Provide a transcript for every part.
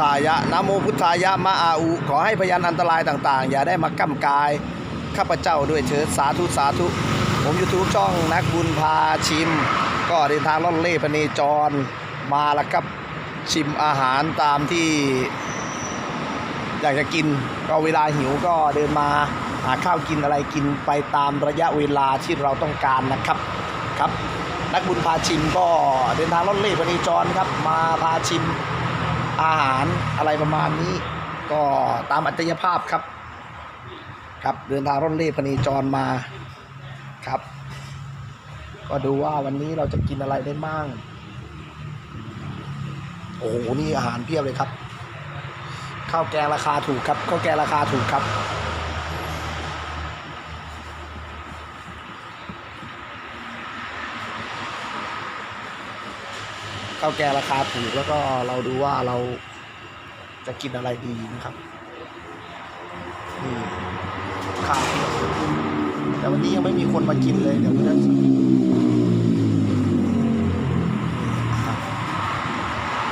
ธายะนะโมพุทธายะมะอาอุ ขอให้พยานอันตรายต่างๆ อย่าได้มาก้ำกาย ข้าพเจ้าด้วยเถิดสาธุสาธุ ผมยูทูบช่องนักบุญพาชิม ก็เดินทางล่อนเล่พเนจรมาแล้วครับชิมอาหารตามที่ อยากจะกิน ก็เวลาหิวก็เดินมาหาข้าวกินอะไรกินไปตามระยะเวลาที่เราต้องการนะครับครับ นักบุญพาชิมก็เดินทางล่อนเล่พเนจรครับมาพาชิม อาหารอะไรประมาณนี้ ก็ตามอัจฉริยภาพครับ ครับเดินทางร่อนเล่พเนจรมาครับ ก็ดูว่าวันนี้เราจะกินอะไรได้บ้าง โอ้โหนี่อาหารเพียบเลยครับ ข้าวแกงราคาถูกครับข้าวแกงราคาถูกครับาวแกงราคาถูกแล้วก็เราดูว่าเราจะกินอะไรดีนะครับนี่ข้าวแต่วันนี้ยังไม่มีคนมากินเลยเดี๋ยวจะ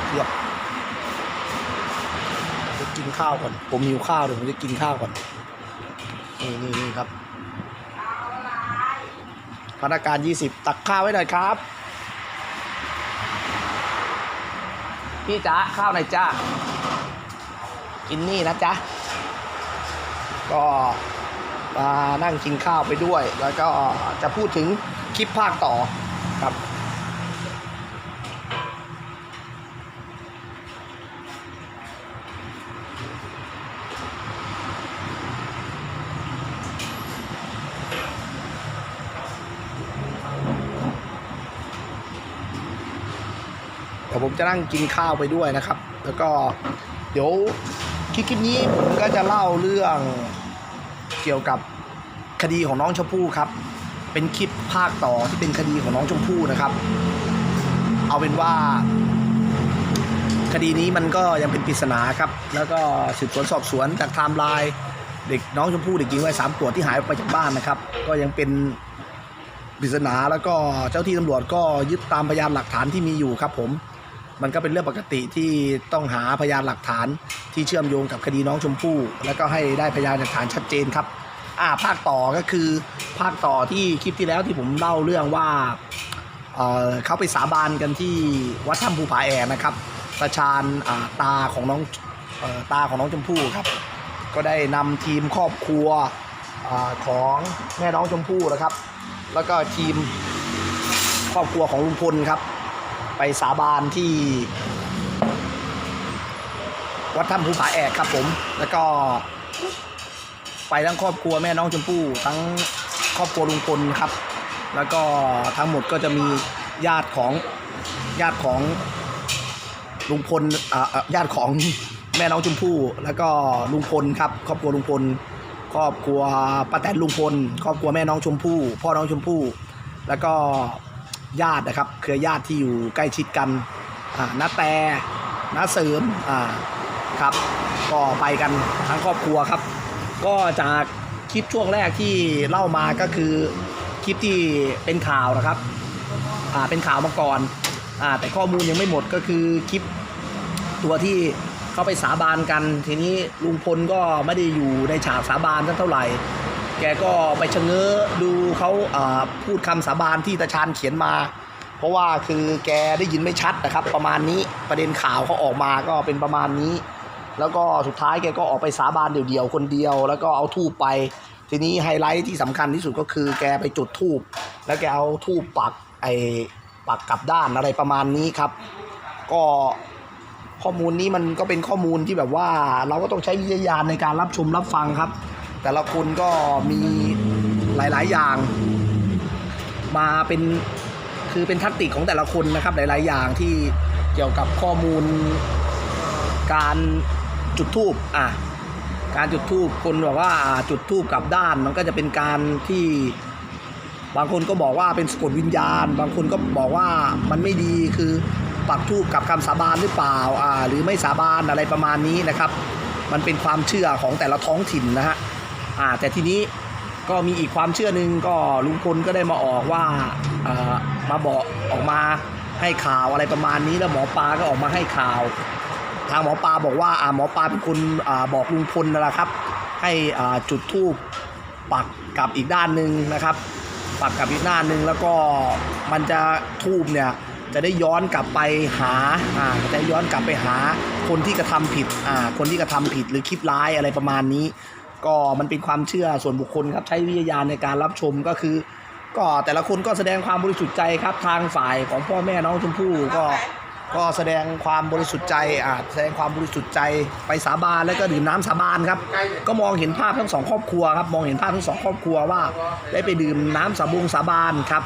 เพียบจะกินข้าวก่อน ผมหิวข้าวเดี๋ยวผมจะกินข้าวก่อนนี่นี่นี่ครับพนักงานยี่สิบตักข้าวไว้หน่อยครับ พี่จ๊ะข้าวหน่อยจ้ากินนี่นะจ๊ะก็มานั่งกินข้าวไปด้วย แล้วก็จะพูดถึงคลิปภาคต่อครับ เดี๋ยวผม จะนั่งกินข้าวไปด้วยนะครับ แล้วก็เดี๋ยวคลิปนี้ผมก็จะเล่าเรื่องเกี่ยวกับคดีของน้องชมพู่ครับ เป็นคลิปภาคต่อที่เป็นคดีของน้องชมพู่นะครับ เอาเป็นว่า คดีนี้มันก็ยังเป็นปริศนาครับ แล้วก็สืบสวนสอบสวนจากไทม์ไลน์เด็กน้องชมพู่เด็กหญิงวัยสามขวบที่หายไปจากบ้านนะครับ ก็ยังเป็นปริศนาแล้วก็เจ้าที่ตำรวจก็ยึดตามพยานหลักฐานที่มีอยู่ครับผม มันก็เป็นเรื่องปกติที่ต้องหาพยานหลักฐานที่เชื่อมโยงกับคดีน้องชมพู่ แล้วก็ให้ได้พยานหลักฐานชัดเจนครับ อ่าภาคต่อก็คือภาคต่อที่คลิปที่แล้วที่ผมเล่าเรื่องว่าเเขาไปสาบานกันที่วัดถ้ำภูผาแอกนะครับตาชาญอ่าตาของน้องอตาของน้องชมพู่ครับ ก็ได้นำทีมครอบครัวอของแม่น้องชมพู่นะครับ แล้วก็ทีมครอบครัวของลุงพลครับ ไปสาบานที่ วัดถ้ำภูผาแอกครับผม แล้วก็ ไปทั้งครอบครัวแม่น้องชมพู่ทั้งครอบครัวลุงพลครับ แล้วก็ทั้งหมดก็จะมีญาติของญาติของลุงพลอ่าญาติของแม่น้องชมพู่ แล้วก็ลุงพลครับ ครอบครัวลุงพล ครอบครัวป้าแตนลุงพล ครอบครัวแม่น้องชมพู่ พ่อน้องชมพู่ แล้วก็ ญาตินะครับ เครือญาติที่อยู่ใกล้ชิดกันน้าแต่น้าเสริมครับ ก็ไปกันทั้งครอบครัวครับ ก็จากคลิปช่วงแรกที่เล่ามาก็คือคลิปที่เป็นข่าวนะครับอ่าเป็นข่าวมาก่อนอ่าแต่ข้อมูลยังไม่หมดก็คือคลิปตัวที่เขาไปสาบานกัน ทีนี้ลุงพลก็ไม่ได้อยู่ในฉากสาบานสักเท่าไหร่ กก็ไปชะเง้อดูเขาพูดคำสาบานที่ตาชานเขียนมา เพราะว่าคือแกได้ยินไม่ชัดนะครับ ประมาณนี้ประเด็นข่าวเขาออกมาก็เป็นประมาณนี้ แล้วก็สุดท้ายแกก็ออกไปสาบานเดี่ยวๆคนเดียว แล้วก็เอาทูบไป ทีนี้ไฮไลท์ที่สำคัญที่สุดก็คือแกไปจุดทูบแล้วแกเอาทูบปักไอปักกลับด้านอะไรประมาณนี้ครับ ก็ข้อมูลนี้มันก็เป็นข้อมูลที่แบบว่าเราก็ต้องใช้วิจารณญาณในการรับชมรับฟังครับ แต่ละคนก็มีหลาย ๆ อย่าง มาเป็นคือเป็นทักติกของแต่ละคนนะครับ หลาย ๆ อย่างที่เกี่ยวกับข้อมูล การจุดทูบอะการจุดทูบคนบอกว่าจุดทูบกับด้าน มันก็จะเป็นการที่บางคนก็บอกว่าเป็นสะกดวิญญาณ บางคนก็บอกว่ามันไม่ดีคือปักทูบกับคำสาบานหรือเปล่าอ่าหรือไม่สาบานอะไรประมาณนี้นะครับ มันเป็นความเชื่อของแต่ละท้องถิ่นนะฮะ อ่าแต่ทีนี้ก็มีอีกความเชื่อหนึ่งก็ลุงพลก็ได้มาออกว่าเอ่อมาบอกออกมาให้ข่าวอะไรประมาณนี้แล้วหมอปลาก็ออกมาให้ข่าว ทางหมอปลาบอกว่าอ่าหมอปลาเป็นคนอ่าบอกลุงพลนั่นแหละครับ ให้อ่าจุดธูปปักกับอีกด้านหนึ่งนะครับ ปักกับอีกด้านหนึ่งแล้วก็มันจะทูบเนี่ยจะได้ย้อนกลับไปหาอ่าจะย้อนกลับไปหาคนที่กระทำผิดอ่าคนที่กระทำผิดหรือคิดร้ายอะไรประมาณนี้ ก็มันเป็นความเชื่อส่วนบุคคลครับใช้วิทยาณในการรับชมก็คือ ก็แต่ละคนก็แสดงความบริสุทธิ์ใจครับทางฝ่ายของพ่อแม่น้องชมพู่ก็ก็แสดงความบริสุทธิ์ใจอ่าแสดงความบริสุทธิ์ใจไปสาบานแล้วก็ดื่มน้ำสาบานครับ ก็มองเห็นภาพทั้งสองครอบครัวครับ มองเห็นภาพทั้งสองครอบครัวว่า ได้ไปดื่มน้ำสาบงสาบานครับ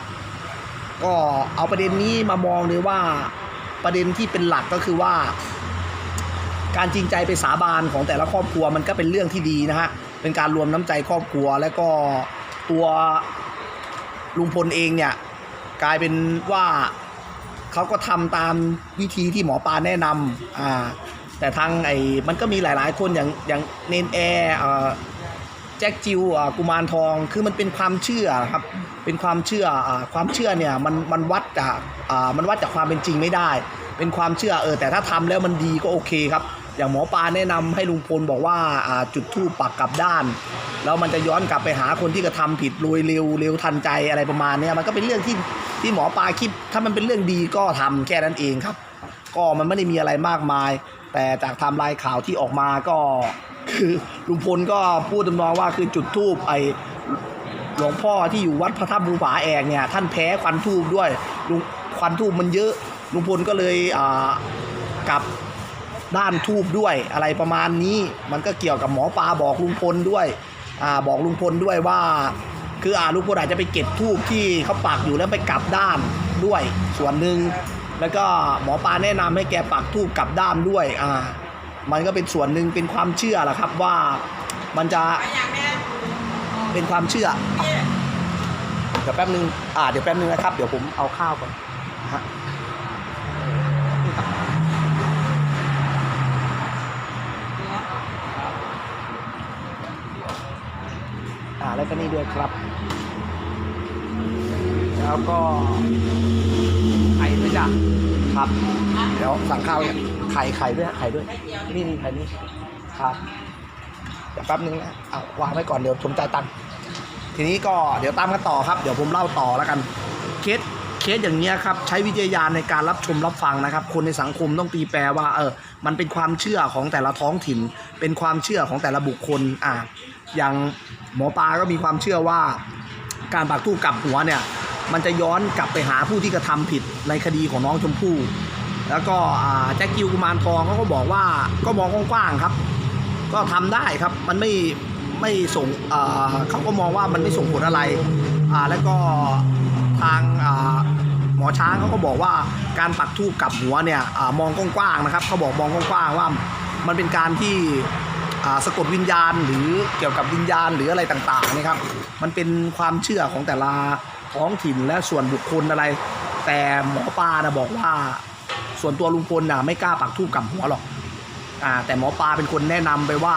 ก็เอาประเด็นนี้มามองเลยว่าประเด็นที่เป็นหลักก็คือว่า การจริงใจไปสาบานของแต่ละครอบครัวมันก็เป็นเรื่องที่ดีนะฮะ เป็นการรวมน้ำใจครอบครัว และก็ตัวลุงพลเองเนี่ยกลายเป็นว่าเขาก็ทำตามวิธีที่หมอปลาแนะนำอ่าแต่ทางไอ้มันก็มีหลาย ๆ คนอย่างอย่างเนนแอร์อ่าแจ็คจิวอ่ากุมารทองคือมันเป็นความเชื่อครับเป็นความเชื่ออ่าความเชื่อเนี่ยมันมันวัดจากอ่ามันวัดจากความเป็นจริงไม่ได้ เป็นความเชื่อเออแต่ถ้าทำแล้วมันดีก็โอเคครับ อย่างหมอปลาแนะนำให้ลุงพลบอกว่าจุดทูปปักกลับด้าน แล้วมันจะย้อนกลับไปหาคนที่กระทำผิดรวยเร็วเร็วทันใจอะไรประมาณนี้มันก็เป็นเรื่องที่ที่หมอปลาคิด ถ้ามันเป็นเรื่องดีก็ทำแค่นั้นเองครับ ก็มันไม่ได้มีอะไรมากมาย แต่จากไทม์ไลน์ข่าวที่ออกมาก็คือลุงพลก็พูดตำนองว่าคือจุดทูปไอหลวงพ่อที่อยู่วัดพระธาตุภูผาแอกเนี่ยท่านแพ้ควันทูบด้วยลุงควันทูบมันเยอะลุงพลก็เลยอ่ากลับ ด้านทูบด้วยอะไรประมาณนี้ มันก็เกี่ยวกับหมอปลาบอกลุงพลด้วยอ่าบอกลุงพลด้วยว่า คืออ่าลุงพลอาจจะไปเก็บทูบที่เขาปักอยู่แล้วไปกลับด้านด้วย ส่วนหนึ่งแล้วก็หมอปลาแนะนำให้แกปักทูบกลับด้านด้วยอ่ามันก็เป็นส่วนหนึ่งเป็นความเชื่อแหละครับว่ามันจะเป็นความเชื่อเดี๋ยวแป๊บนึงอ่าเดี๋ยวแป๊บนึงนะครับ เดี๋ยวผมเอาข้าวก่อน อ่าแล้วก็นี่ด้วยครับ แล้วก็ไข่ด้วยจ้ะครับเดี๋ยวสั่งข้าวเนี่ยไข่ไข่ด้วยฮะไข่ด้วย นี่นี่ไข่นี่ครับเดี๋ยวแป๊บนึงนะเอาวางไว้ก่อนเดี๋ยวผมจ่ายตังค์ทีนี้ก็เดี๋ยวตามกันต่อครับ เดี๋ยวผมเล่าต่อแล้วกัน สเคสอย่างเงี้ยครับใช้วิจารณญาณในการรับชมรับฟังนะครับ คนในสังคมต้องตีแปลว่าเออมันเป็นความเชื่อของแต่ละท้องถิ่น เป็นความเชื่อของแต่ละบุคคลอะอย่างหมอปลาก็มีความเชื่อว่า การปักทูปกลับหัวเนี่ยมันจะย้อนกลับไปหาผู้ที่กระทำผิดในคดีของน้องชมพู่แล้วก็อ่าแจ็คกิวกุมารทองเขาก็บอกว่าก็มองกว้างๆครับ ก็ทำได้ครับมันไม่ไม่ส่งอ่าเขาก็มองว่ามันไม่ส่งผลอะไรอ่าแล้วก็ทางอ่า หมอช้างเขาก็บอกว่าการปักทูบกับหัวเนี่ยอมองกว้างๆนะครับเขาบอกมองกว้างๆว่ามันเป็นการที่สะกดวิญญาณหรือเกี่ยวกับวิญญาณหรืออะไรต่างๆนะครับ มันเป็นความเชื่อของแต่ละท้องถิ่นและส่วนบุคคลอะไร แต่หมอปลานะบอกว่าส่วนตัวลุงพลน่ะไม่กล้าปักทูบกับหัวหรอกอ่าแต่หมอปลาเป็นคนแนะนำไปว่า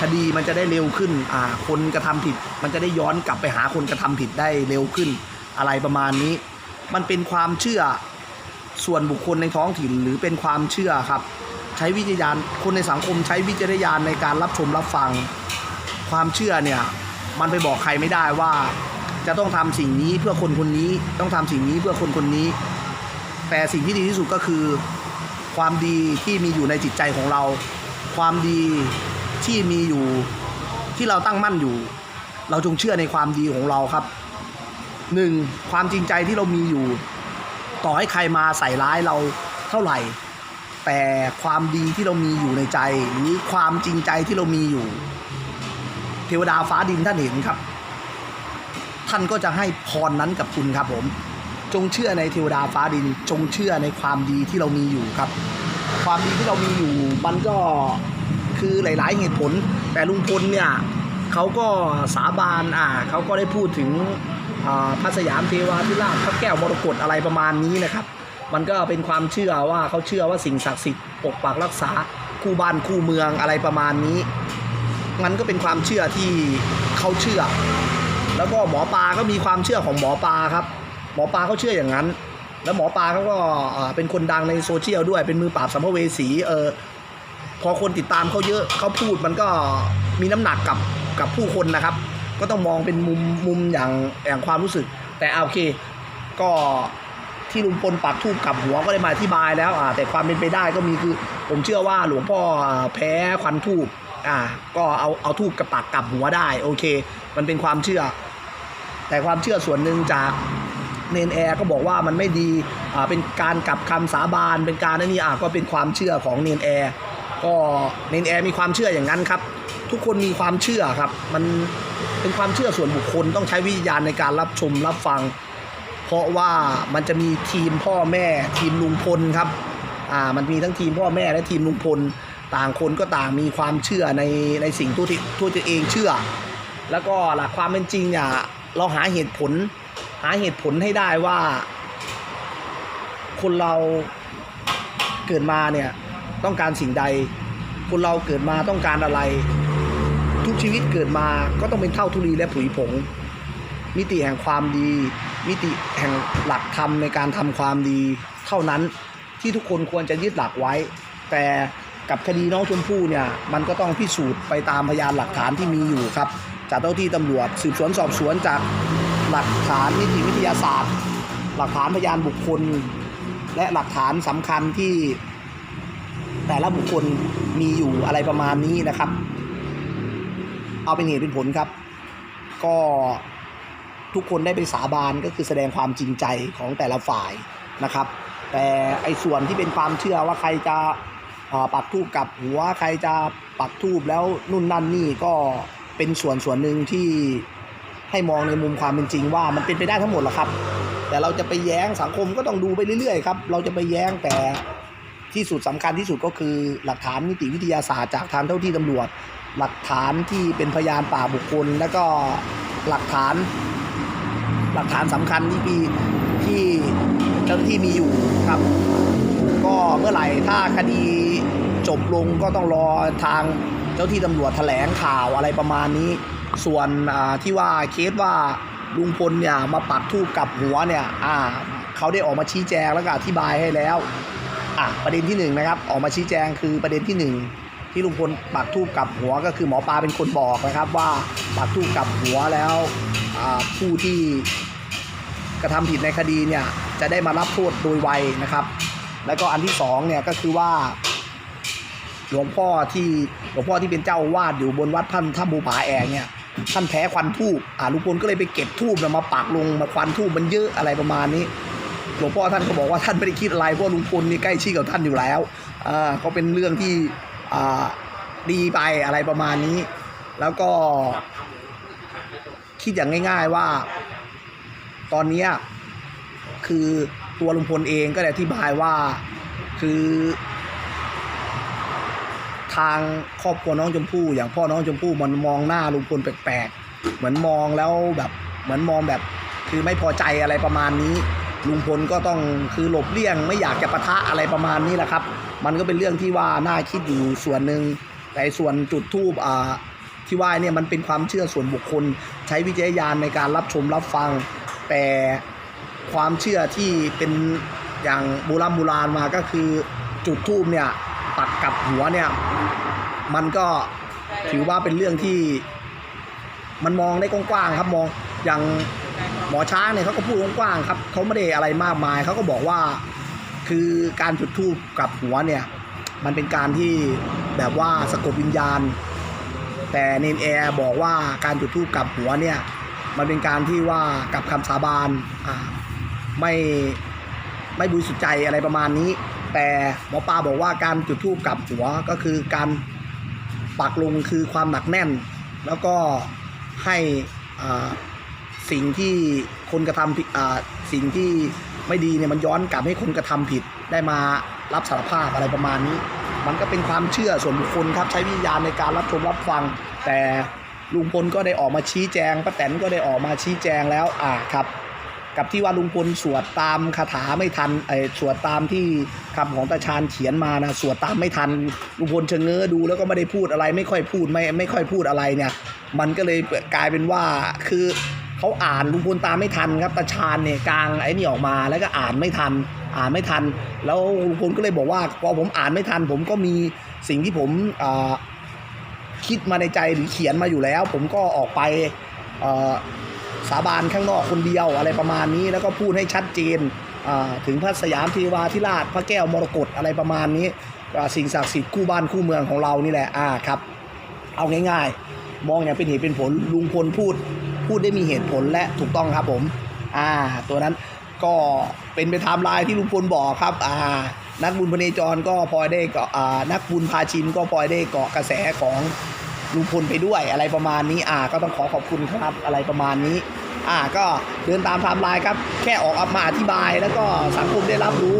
คดีมันจะได้เร็วขึ้นอ่าคนกระทำผิด มันจะได้ย้อนกลับไปหาคนกระทำผิดได้เร็วขึ้นอะไรประมาณนี้ มันเป็นความเชื่อส่วนบุคคลในท้องถิ่นหรือเป็นความเชื่อครับ ใช้วิจารณญาณคนในสังคมใช้วิจารณญาณในการรับชมรับฟัง ความเชื่อเนี่ยมันไปบอกใครไม่ได้ว่า จะต้องทำสิ่งนี้เพื่อคนคนนี้ต้องทำสิ่งนี้เพื่อคนคนนี้ แต่สิ่งที่ดีที่สุดก็คือ ความดีที่มีอยู่ในจิตใจของเรา ความดีที่มีอยู่ที่เราตั้งมั่นอยู่ เราจงเชื่อในความดีของเราครับ หนึ่งความจริงใจที่เรามีอยู่ ต่อให้ใครมาใส่ร้ายเราเท่าไหร่ แต่ความดีที่เรามีอยู่ในใจ หรือความจริงใจที่เรามีอยู่ เทวดาฟ้าดินท่านเห็นครับ ท่านก็จะให้พรนั้นกับคุณครับผมจงเชื่อในเทวดาฟ้าดิน จงเชื่อในความดีที่เรามีอยู่ครับ ความดีที่เรามีอยู่มันก็คือหลาย ๆ เหตุผล แต่ลุงพลเนี่ยเขาก็สาบานอ่าเขาก็ได้พูดถึง พระสยามเทวาธิราชพระแก้วมรกตอะไรประมาณนี้นะครับ มันก็เป็นความเชื่อว่าเขาเชื่อว่าสิ่งศักดิ์สิทธิ์ปกปักรักษาคู่บ้านคู่เมืองอะไรประมาณนี้ มันก็เป็นความเชื่อที่เขาเชื่อ แล้วก็หมอปลาก็มีความเชื่อของหมอปลาครับ หมอปลาเขาเชื่ออย่างนั้น แล้วหมอปลาเขาก็เป็นคนดังในโซเชียลด้วยเป็นมือปราบสัมภเวสีเออพอคนติดตามเขาเยอะเขาพูดมันก็มีน้ำหนักกับกับผู้คนนะครับ ก็ต้องมองเป็นมุมมุมอย่างอย่างความรู้สึก แต่เอาโอเค ก็ที่ลุงพลปักทูบกับหัวก็ได้มาอธิบายแล้วอ่าแต่ความเป็นไปได้ก็มีคือผมเชื่อว่าหลวงพ่อแพ้ควันทูบอ่าก็เอาเอาทูบกระปักกับหัวได้ โอเค มันเป็นความเชื่อ แต่ความเชื่อส่วนหนึ่งจากเนนแอร์ก็บอกว่ามันไม่ดีอ่าเป็นการกลับคำสาบานเป็นการนั่นนี่อะก็เป็นความเชื่อของเนนแอร์ก็เนนแอร์มีความเชื่ออย่างนั้นครับ ทุกคนมีความเชื่อครับ มัน เป็นความเชื่อส่วนบุคคลต้องใช้วิญญาณในการรับชมรับฟัง เพราะว่ามันจะมีทีมพ่อแม่ ทีมลุงพลครับอ่ามันมีทั้งทีมพ่อแม่และทีมลุงพลต่างคนก็ต่างมีความเชื่อในในสิ่งที่ที่ตัวเองเชื่อ แล้วก็หลักความเป็นจริงเนี่ยเราหาเหตุผล หาเหตุผลให้ได้ว่า คนเราเกิดมาเนี่ยต้องการสิ่งใด คนเราเกิดมาต้องการอะไร ทุกชีวิตเกิดมาก็ต้องเป็นเท่าทุลีและผุยผง มิติแห่งความดี มิติแห่งหลักธรรมในการทำความดี เท่านั้นที่ทุกคนควรจะยึดหลักไว้ แต่กับคดีน้องชมพู่เนี่ยมันก็ต้องพิสูจน์ไปตามพยานหลักฐานที่มีอยู่ครับ จากเจ้าที่ตำรวจสืบสวนสอบสวนจากหลักฐานนิติวิทยาศาสตร์ หลักฐานพยานบุคคล และหลักฐานสำคัญที่แต่ละบุคคลมีอยู่อะไรประมาณนี้นะครับ เอาเป็นเหตุเป็นผลครับ ก็ทุกคนได้ไปสาบานก็คือแสดงความจริงใจของแต่ละฝ่ายนะครับ แต่ไอ้ส่วนที่เป็นความเชื่อว่าใครจะปักทูบกับหัวใครจะปักทูบแล้วนู่นนั่นนี่ก็เป็นส่วนส่วนหนึ่งที่ให้มองในมุมความเป็นจริงว่ามันเป็นไปได้ทั้งหมดแหละครับ แต่เราจะไปแย้งสังคมก็ต้องดูไปเรื่อยๆครับเราจะไปแย้งแต่ที่สุดสำคัญที่สุดก็คือหลักฐานนิติวิทยาศาสตร์จากทางเจ้าที่ตำรวจ หลักฐานที่เป็นพยานป่าบุคคล แล้วก็หลักฐาน หลักฐานสำคัญที่มีที่เจ้าหน้าที่มีอยู่ครับ ก็เมื่อไหร่ถ้าคดีจบลงก็ต้องรอทางเจ้าที่ตำรวจแถลงข่าวอะไรประมาณนี้ ส่วนที่ว่าเคสว่าลุงพลเนี่ยมาปักทูบกับหัวเนี่ยอ่าเขาได้ออกมาชี้แจงแล้วก็อธิบายให้แล้วอะประเด็นที่หนึ่งนะครับออกมาชี้แจงคือประเด็นที่หนึ่ง ที่ลุงพลปักทูบกับหัวก็คือหมอปลาเป็นคนบอกนะครับ ว่าปักทูบกับหัวแล้วผู้ที่กระทำผิดในคดีเนี่ยจะได้มารับโทษโดยไวนะครับ แล้วก็อันที่สองเนี่ยก็คือว่าหลวงพ่อที่หลวงพ่อที่เป็นเจ้าวาดอยู่บนวัดท่านถ้ำภูผาแอกเนี่ยท่านแพ้ควันทูบอ่าลุงพลก็เลยไปเก็บทูบมาปักลงมาควันทูบมันเยอะอะไรประมาณนี้หลวงพ่อท่านก็บอกว่าท่านไม่ได้คิดอะไรเพราะลุงพลนี่ใกล้ชิดกับท่านอยู่แล้วอ่าก็เป็นเรื่องที่ ดีไปอะไรประมาณนี้ แล้วก็ คิดอย่างง่าย ๆว่า ตอนนี้คือตัวลุงพลเองก็ได้อธิบายว่าคือ ทางครอบครัวน้องชมพู่อย่างพ่อน้องชมพู่มันมองหน้าลุงพลแปลกๆ เหมือนมองแล้วแบบเหมือนมองแบบ คือไม่พอใจอะไรประมาณนี้ลุงพลก็ต้องคือหลบเลี่ยงไม่อยากจะปะทะอะไรประมาณนี้แหละครับ มันก็เป็นเรื่องที่ว่าน่าคิดอยู่ส่วนหนึ่งแต่ส่วนจุดทูบอ่าที่ว่าเนี่ยมันเป็นความเชื่อส่วนบุคคล ใช้วิจารณญาณในการรับชมรับฟัง แต่ความเชื่อที่เป็นอย่างโบราณโบราณมาก็คือจุดทูบเนี่ยปักกับหัวเนี่ยมันก็ถือว่าเป็นเรื่องที่มันมองได้กว้างๆครับมองอย่างหมอช้างเนี่ยเขาก็พูดกว้างๆครับเขาไม่ได้อะไรมากมายเขาก็บอกว่า คือการจุดธูปกับหัวเนี่ย มันเป็นการที่แบบว่าสะกดวิญญาณ แต่เนนแอร์บอกว่าการจุดธูปกับหัวเนี่ย มันเป็นการที่ว่ากับคำสาบานอ่าไม่ไม่บริสุทธิ์ใจอะไรประมาณนี้ แต่หมอปลาบอกว่าการจุดธูปกับหัวก็คือการปักลงคือความหนักแน่น แล้วก็ให้อ่า สิ่งที่คนกระทำผิดสิ่งที่ไม่ดีเนี่ยมันย้อนกลับให้คนกระทำผิดได้มารับสารภาพอะไรประมาณนี้ มันก็เป็นความเชื่อส่วนบุคคลครับใช้วิญญาณในการรับชมรับฟัง แต่ลุงพลก็ได้ออกมาชี้แจงป้าแตนก็ได้ออกมาชี้แจงแล้วอ่าครับ กับที่ว่าลุงพลสวดตามคาถาไม่ทันไอ้สวดตามที่คำของตาชาญเขียนมานะสวดตามไม่ทันลุงพลเชงเง้อดูแล้วก็ไม่ได้พูดอะไร ไม่ค่อยพูดไม่ไม่ค่อยพูดอะไรเนี่ย มันก็เลยกลายเป็นว่าคือ เขาอ่านลุงพลตามไม่ทันครับตาชาญเนี่ยกลางไอ้นี่ออกมาแล้วก็อ่านไม่ทัน อ่านไม่ทัน แล้วลุงพลก็เลยบอกว่าพอผมอ่านไม่ทัน ผมก็มีสิ่งที่ผมคิดมาในใจหรือเขียนมาอยู่แล้ว ผมก็ออกไปสาบานข้างนอกคนเดียวอะไรประมาณนี้แล้วก็พูดให้ชัดเจนถึงพระสยามเทวาธิราชพระแก้วมรกตอะไรประมาณนี้สิ่งศักดิ์สิทธิ์คู่บ้านคู่เมืองของเรานี่แหละอ่าครับ เอาง่ายๆ มองอย่างเป็นเหตุเป็นผลลุงพลพูด พูดได้มีเหตุผลและถูกต้องครับผม อ่า ตัวนั้นก็เป็นไปไทม์ไลน์ที่ลุงพลบอกครับ อ่า นักบุญพเนจรก็พลอยได้เกาะอ่านักบุญพาชินก็พลอยได้เกาะกระแสของลุงพลไปด้วยอะไรประมาณนี้ อ่า ก็ต้องขอขอบคุณครับอะไรประมาณนี้ อ่า ก็เดินตามไทม์ไลน์ครับ แค่ออกมาอธิบาย แล้วก็สังคมได้รับรู้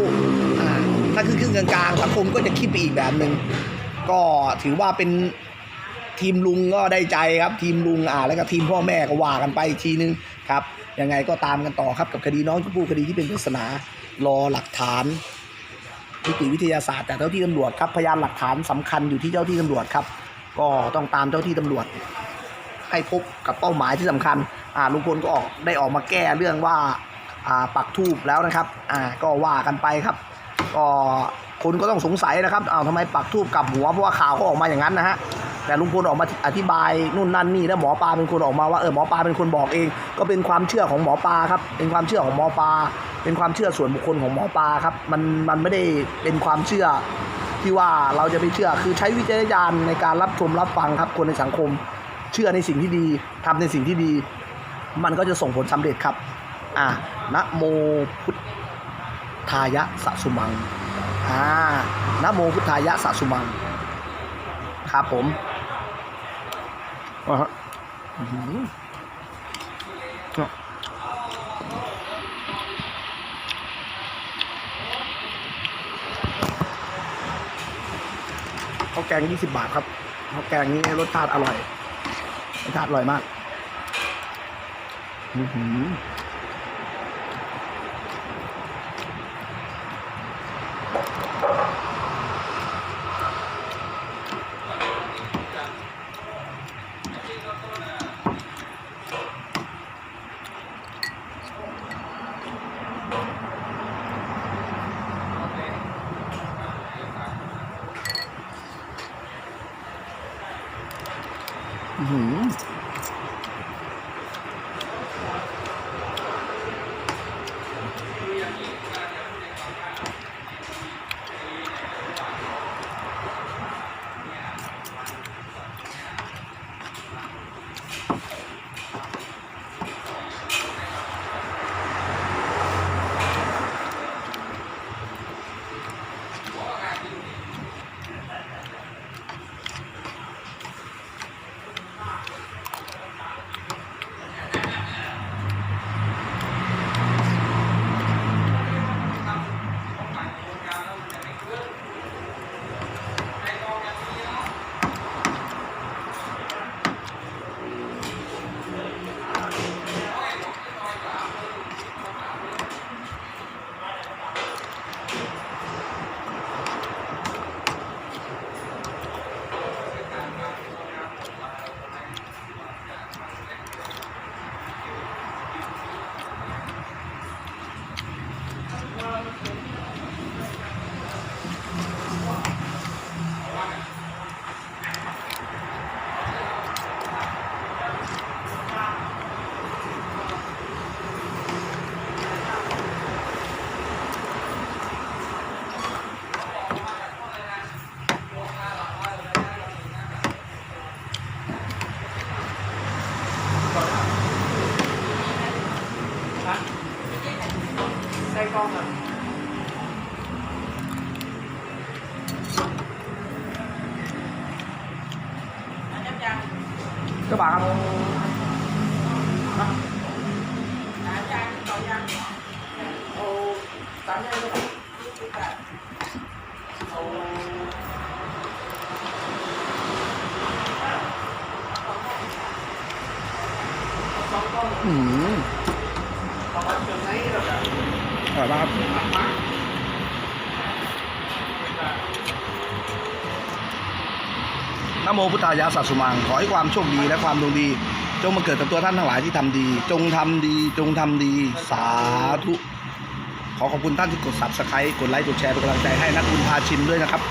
อ่า ถ้าคือครึ่งกลางๆ สังคมก็จะคิดไปอีกแบบหนึ่งก็ถือว่าเป็น ทีมลุงก็ได้ใจครับทีมลุงอ่าแล้วก็ทีมพ่อแม่ก็ว่ากันไปอีกทีนึงครับยังไงก็ตามกันต่อครับกับคดีน้องชมพู่คดีที่เป็นปริศนารอหลักฐานนิติวิทยาศาสตร์จากเจ้าที่ตำรวจครับพยานหลักฐานสำคัญอยู่ที่เจ้าที่ตำรวจครับ ก็ต้องตามเจ้าที่ตำรวจ ให้พบกับเป้าหมายที่สำคัญอ่าลุงพลก็ออกได้ออกมาแก้เรื่องว่าอ่าปักทูบแล้วนะครับอ่าก็ว่ากันไปครับ ก็คนก็ต้องสงสัยนะครับอ้าวทำไมปักทูบกับหัวเพราะว่าข่าวเขาออกมาอย่างนั้นนะฮะ แต่ลุงพลออกมาอธิบายนู่นนั่นนี่แล้วหมอปลาเป็นคนออกมาว่าเออหมอปลาเป็นคนบอกเอง ก็เป็นความเชื่อของหมอปลาครับ เป็นความเชื่อของหมอปลาเป็นความเชื่อส่วนบุคคลของหมอปลาครับ มันมันไม่ได้เป็นความเชื่อที่ว่าเราจะไปเชื่อคือใช้วิจารณญาณในการรับชมรับฟังครับคนในสังคม เชื่อในสิ่งที่ดีทำในสิ่งที่ดี มันก็จะส่งผลสำเร็จครับอ่านะโมพุทธายะสะสุมังอ่านะโมพุทธายะสะสุมังครับผม อ่าฮะข้าวแกง 20 บาทครับข้าวแกงนี้รสชาติอร่อย รสชาติอร่อยมาก อือหือ บาวครับอืมอร่อยมากครับ โมพุทธายาสัสสุมัง ขอให้ความโชคดีและความดวงดี จงมาเกิดกับตัวท่านทั้งหลายที่ทำดี จงทำดี จงทำดี สาธุ ขอขอบคุณท่านที่กด subscribe กดไลค์ กดแชร์เป็นกำลังใจให้นักบุญพาชิมด้วยนะครับ